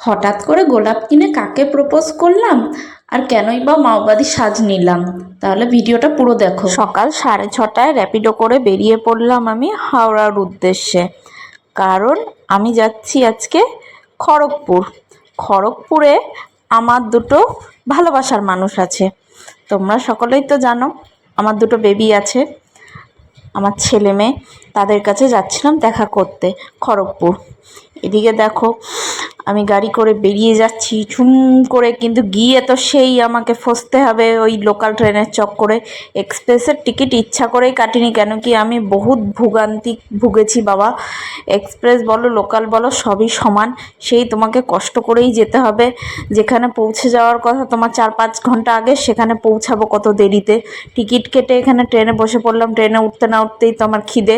হঠাৎ করে গোলাপ কিনে কাকে প্রপোজ করলাম? আর কেনই বা মাওবাদী সাজ নিলাম? তাহলে ভিডিওটা পুরো দেখো। সকাল সাড়ে ছটায় র্যাপিডো করে বেরিয়ে পড়লাম আমি হাওড়ার উদ্দেশ্যে। কারণ আমি যাচ্ছি আজকে খড়গপুর। খড়গপুরে আমার দুটো ভালোবাসার মানুষ আছে। তোমরা সকলেই তো জানো, আমার দুটো বেবি আছে। আমার ছেলে মেয়ে, তাদের কাছে যাচ্ছিলাম দেখা করতে খড়গপুর। এদিকে দেখো আমি গাড়ি করে বেরিয়ে যাচ্ছি, ঝুম করে, কিন্তু গিয়ে তো সেই আমাকে ফসতে হবে ওই লোকাল ট্রেনের চক্করে। এক্সপ্রেসের টিকিট ইচ্ছা করেই কাটিনি, কেন কি আমি বহুত ভোগান্তি ভুগেছি বাবা। এক্সপ্রেস বলো লোকাল বলো, সবই সমান। সেই তোমাকে কষ্ট করেই যেতে হবে। যেখানে পৌঁছে যাওয়ার কথা তোমার চার পাঁচ ঘণ্টা আগে, সেখানে পৌঁছাবো কত দেরিতে। টিকিট কেটে এখানে ট্রেনে বসে পড়লাম ট্রেনে উঠতে না উঠতেই তো আমার খিদে।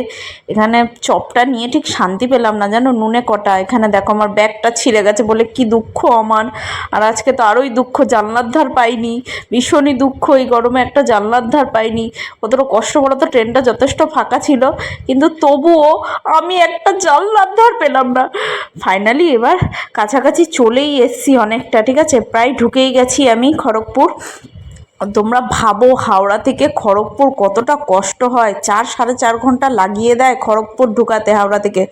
এখানে চপটা নিয়ে ঠিক শান্তি পেলাম না, জানো? নুনে কটা, এখানে দেখো আমার ব্যাগটা ছিঁড়ে গেছে বলে, কি দুঃখ আমার আর আজকে তো আরোই দুঃখ জানলার ধার পাইনি। ভীষণই দুঃখ, এই গরমে একটা জানলার ধার পাইনি। কতটা কষ্ট বলো তো ট্রেনটা যথেষ্ট ফাঁকা ছিল। কিন্তু তবুও আমি একটা জানলার ধার পেলাম না। ফাইনালি এবার কাছাকাছি চলেই এসছি অনেকটা, ঠিক আছে? প্রায় ঢুকেই গেছি আমি খড়গপুর। তোমরা ভাবো হাওড়া থেকে খড়গপুর কতটা কষ্ট হয়। চার, সাড়ে চার ঘণ্টা লাগিয়ে দেয় খড়গপুর ঢুকাতে হাওড়া থেকে।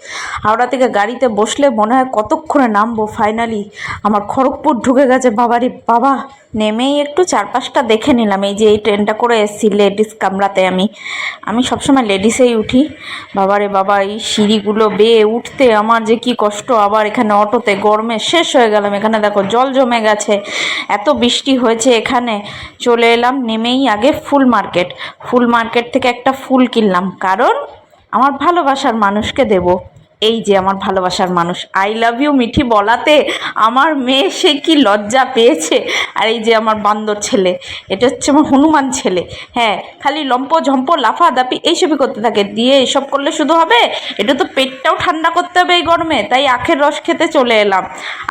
হাওড়া থেকে গাড়িতে বসলে মনে হয় কতক্ষণে নামবো ফাইনালি আমার খড়গপুর ঢুকে গেছে বাবারি বাবা। নেমেই একটু চারপাশটা দেখে নিলাম। এই যে এই ট্রেনটা করে এসেছি লেডিস কামরাতে আমি। আমি সবসময় লেডিসেই উঠি। বাবারে বাবা, এই সিঁড়িগুলো বেয়ে উঠতে আমার যে কি কষ্ট। আবার এখানে অটোতে গরমে শেষ হয়ে গেলাম। এখানে দেখো জল জমে গেছে। এত বৃষ্টি হয়েছে এখানে। চলে এলাম, নেমেই আগে ফুল মার্কেট। ফুল মার্কেট থেকে একটা ফুল কিনলাম। কারণ আমার ভালোবাসার মানুষকে দেবো। এই যে আমার ভালোবাসার মানুষ আই লাভ ইউ মিঠি বলাতে আমার মেয়ে সে কি লজ্জা পেয়েছে। আর এই যে আমার বান্দর ছেলে, এটা হচ্ছে আমার হনুমান ছেলে। হ্যাঁ খালি লম্প ঝম্প, লাফা দাপি, এইসবই করতে থাকে। দিয়ে এসব করলে শুধু হবে? এটা তো পেটটাও ঠান্ডা করতে হবে এই গরমে, তাই আখের রস খেতে চলে এলাম।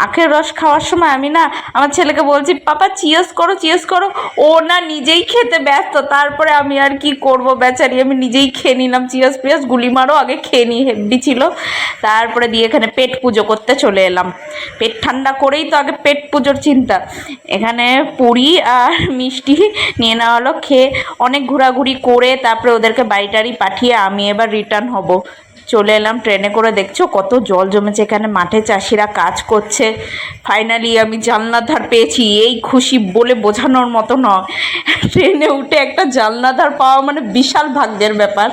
আখের রস খাওয়ার সময় আমি না, আমার ছেলেকে বলছি, পাপা চিয়াস করো চিয়াস করো। ও না নিজেই খেতে ব্যস্ত, তারপরে আমি আর কি করব বেচারি? আমি নিজেই খেয়ে নিলাম চিয়াস পিয়াস গুলি মারো, আগে খেয়ে নিই হেভি ছিল। তারপরে দিয়ে এখানে পেট পুজো করতে চলে এলাম। পেট ঠান্ডা করেই তো আগে পেট পুজোর চিন্তা। এখানে পুরি আর মিষ্টি নিয়ে নেওয়া হলো, খেয়ে অনেক ঘোরাঘুরি করে তারপরে ওদেরকে বাড়ি টাড়ি পাঠিয়ে আমি এবার রিটার্ন হব। চলে এলাম, ট্রেনে করে দেখছ কত জল জমেছে এখানে, মাঠে চাষিরা কাজ করছে। ফাইনালি আমি জানলার ধার পেয়েছি, এই খুশি বলে বোঝানোর মতো নয়। ট্রেনে উঠে একটা জানলা ধার পাওয়া মানে বিশাল ভাগ্যের ব্যাপার।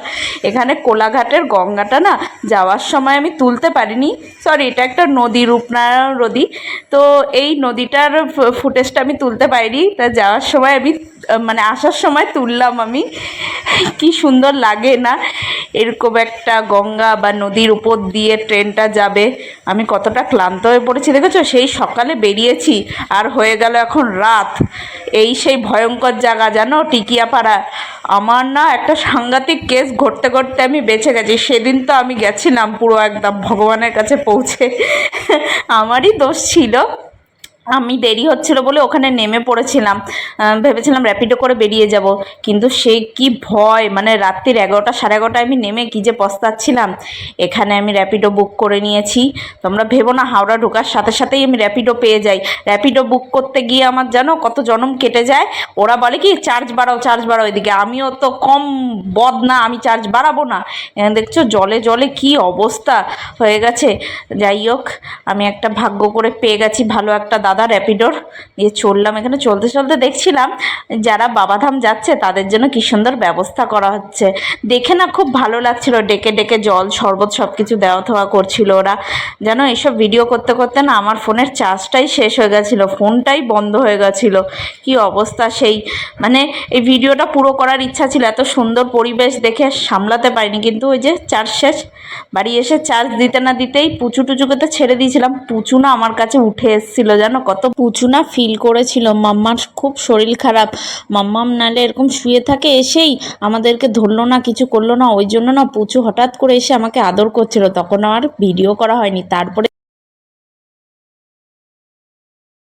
এখানে কোলাঘাটের গঙ্গাটা না যাওয়ার সময় আমি তুলতে পারিনি। সরি এটা একটা নদী, রূপনারায়ণ নদী। তো এই নদীটার ফুটেজটা আমি তুলতে পারিনি। তা যাওয়ার সময় আমি মানে আসার সময় তুললাম আমি। কি সুন্দর লাগে না? এরকম একটা গঙ্গা বা নদীর উপর দিয়ে ট্রেনটা যাবে। আমি কতটা ক্লান্ত হয়ে পড়েছি, দেখেছ? সেই সকালে বেরিয়েছি, আর হয়ে গেল এখন রাত। এই সেই ভয়ঙ্কর জায়গা, জানো? টিকিয়াপাড়া। আমার না একটা সাংঘাতিক কেস ঘটতে ঘটতে আমি বেঁচে গেছি। সেদিন তো আমি গেছিলাম পুরো একদম ভগবানের কাছে পৌঁছে। আমারই দোষ ছিল। আমি দেরি হচ্ছিল বলে ওখানে নেমে পড়েছিলাম। ভেবেছিলাম র্যাপিডো করে বেরিয়ে যাব। কিন্তু সে কি ভয় মানে রাত্রির এগারোটা, সাড়ে এগারোটায় আমি নেমে কী যে পস্তাচ্ছিলাম? এখানে আমি র্যাপিডো বুক করে নিয়েছি। তোমরা ভেবো না, হাওড়া ঢোকার সাথে সাথেই আমি র্যাপিডো পেয়ে যাই। র্যাপিডো বুক করতে গিয়ে আমার জানো কত জনম কেটে যায়? ওরা বলে কি, চার্জ বাড়াও চার্জ বাড়াও এদিকে। আমিও তো কম বদ না, আমি চার্জ বাড়াবো না। দেখছ জলে জলে কি অবস্থা হয়ে গেছে। যাই হোক, আমি একটা ভাগ্য করে পেয়ে গেছি, ভালো একটা দাদা র্যাপিডোর দিয়ে চললাম। এখানে চলতে চলতে দেখছিলাম যারা বাবাধাম যাচ্ছে তাদের জন্য কি সুন্দর ব্যবস্থা করা হচ্ছে। দেখে না খুব ভালো লাগছিল। ডেকে ডেকে জল, শরবত সব কিছু দেওয়া থাওয়া করছিল ওরা। যেন এইসব ভিডিও করতে করতে না আমার ফোনের চার্জটাই শেষ হয়ে গেছিল। ফোনটাই বন্ধ হয়ে গেছিল। কি অবস্থা সেই? মানে এই ভিডিওটা পুরো করার ইচ্ছা ছিল। এত সুন্দর পরিবেশ দেখে সামলাতে পারিনি। কিন্তু ওই যে চার্জ শেষ, বাড়ি এসে চার্জ দিতে না দিতেই পুচু টুচুকে তো ছেড়ে দিয়েছিলাম। পুচু না আমার কাছে উঠে এসেছিল, জানো? কত পুচু না ফিল করেছিল। মাম্মার খুব শরীর খারাপ। মাম্মাম নালে এরকম শুয়ে থাকে, এসেই আমাদেরকে ধরলো না, কিছু করল না। ওই জন্য না পুচু হঠাৎ করে এসে আমাকে আদর করছিল। তখন আর ভিডিও করা হয়নি। তারপরে